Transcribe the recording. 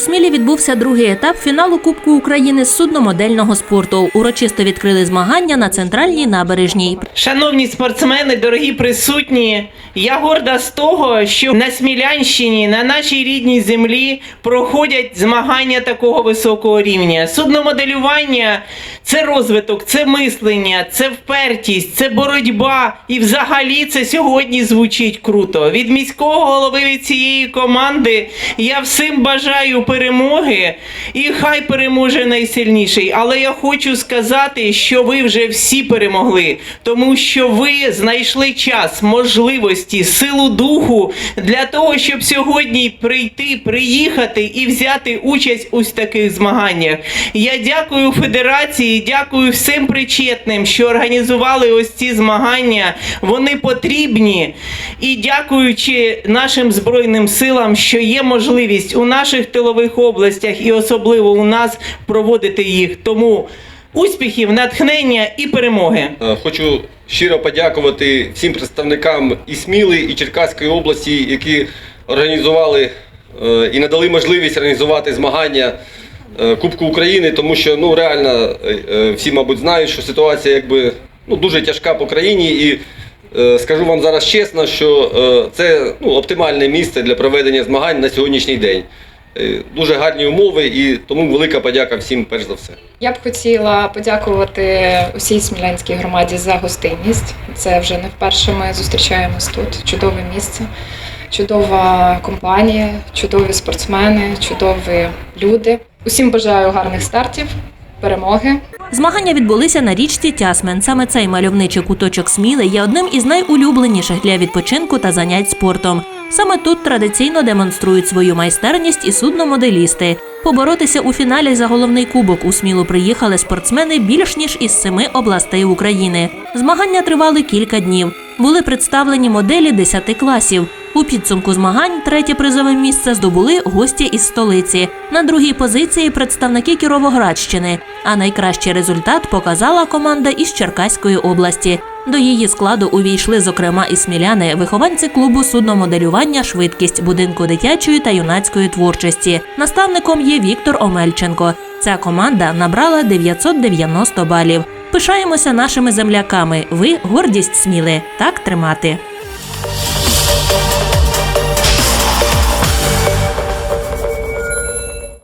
Смілі відбувся другий етап фіналу Кубку України з судномодельного спорту. Урочисто відкрили змагання на центральній набережній. Шановні спортсмени, дорогі присутні, я горда з того, що на Смілянщині, на нашій рідній землі проходять змагання такого високого рівня. Судномоделювання це розвиток, це мислення, це впертість, це боротьба. І взагалі це сьогодні звучить круто. Від міського голови від цієї команди я всім бажаю перемоги і хай переможе найсильніший. Але я хочу сказати, що ви вже всі перемогли, тому що ви знайшли час, можливості, силу духу для того, щоб сьогодні прийти, приїхати і взяти участь у таких змаганнях. Я дякую федерації, дякую всім причетним, що організували ось ці змагання. Вони потрібні. І дякуючи нашим збройним силам, що є можливість у наших тилових областях і особливо у нас проводити їх. Тому успіхів, натхнення і перемоги. Е, Хочу щиро подякувати всім представникам і Сміли, і Черкаської області, які організували е, і надали можливість організувати змагання е, Кубку України, тому що ну реально всі, мабуть, знають, що ситуація якби ну дуже тяжка по країні і. Скажу вам зараз чесно, що це ну, оптимальне місце для проведення змагань на сьогоднішній день. Е, Дуже гарні умови і тому велика подяка всім перш за все. Я б хотіла подякувати усій смілянській громаді за гостинність. Це вже не вперше ми зустрічаємось тут. Чудове місце, чудова компанія, чудові спортсмени, чудові люди. Усім бажаю гарних стартів, перемоги. Змагання відбулися на річці Тясмен. Саме цей мальовничий куточок Сміли є одним із найулюбленіших для відпочинку та занять спортом. Саме тут традиційно демонструють свою майстерність і судномоделісти. Поборотися у фіналі за головний кубок у Смілу приїхали спортсмени більш ніж із семи областей України. Змагання тривали кілька днів. Були представлені моделі 10 класів. У підсумку змагань третє призове місце здобули гості із столиці. На другій позиції представники Кіровоградщини. А найкращий результат показала команда із Черкаської області. До її складу увійшли, зокрема, і сміляни, вихованці клубу судномоделювання Швидкість будинку дитячої та юнацької творчості. Наставником є Віктор Омельченко. Ця команда набрала 990 балів. Пишаємося нашими земляками. Ви гордість сміли. Так тримати.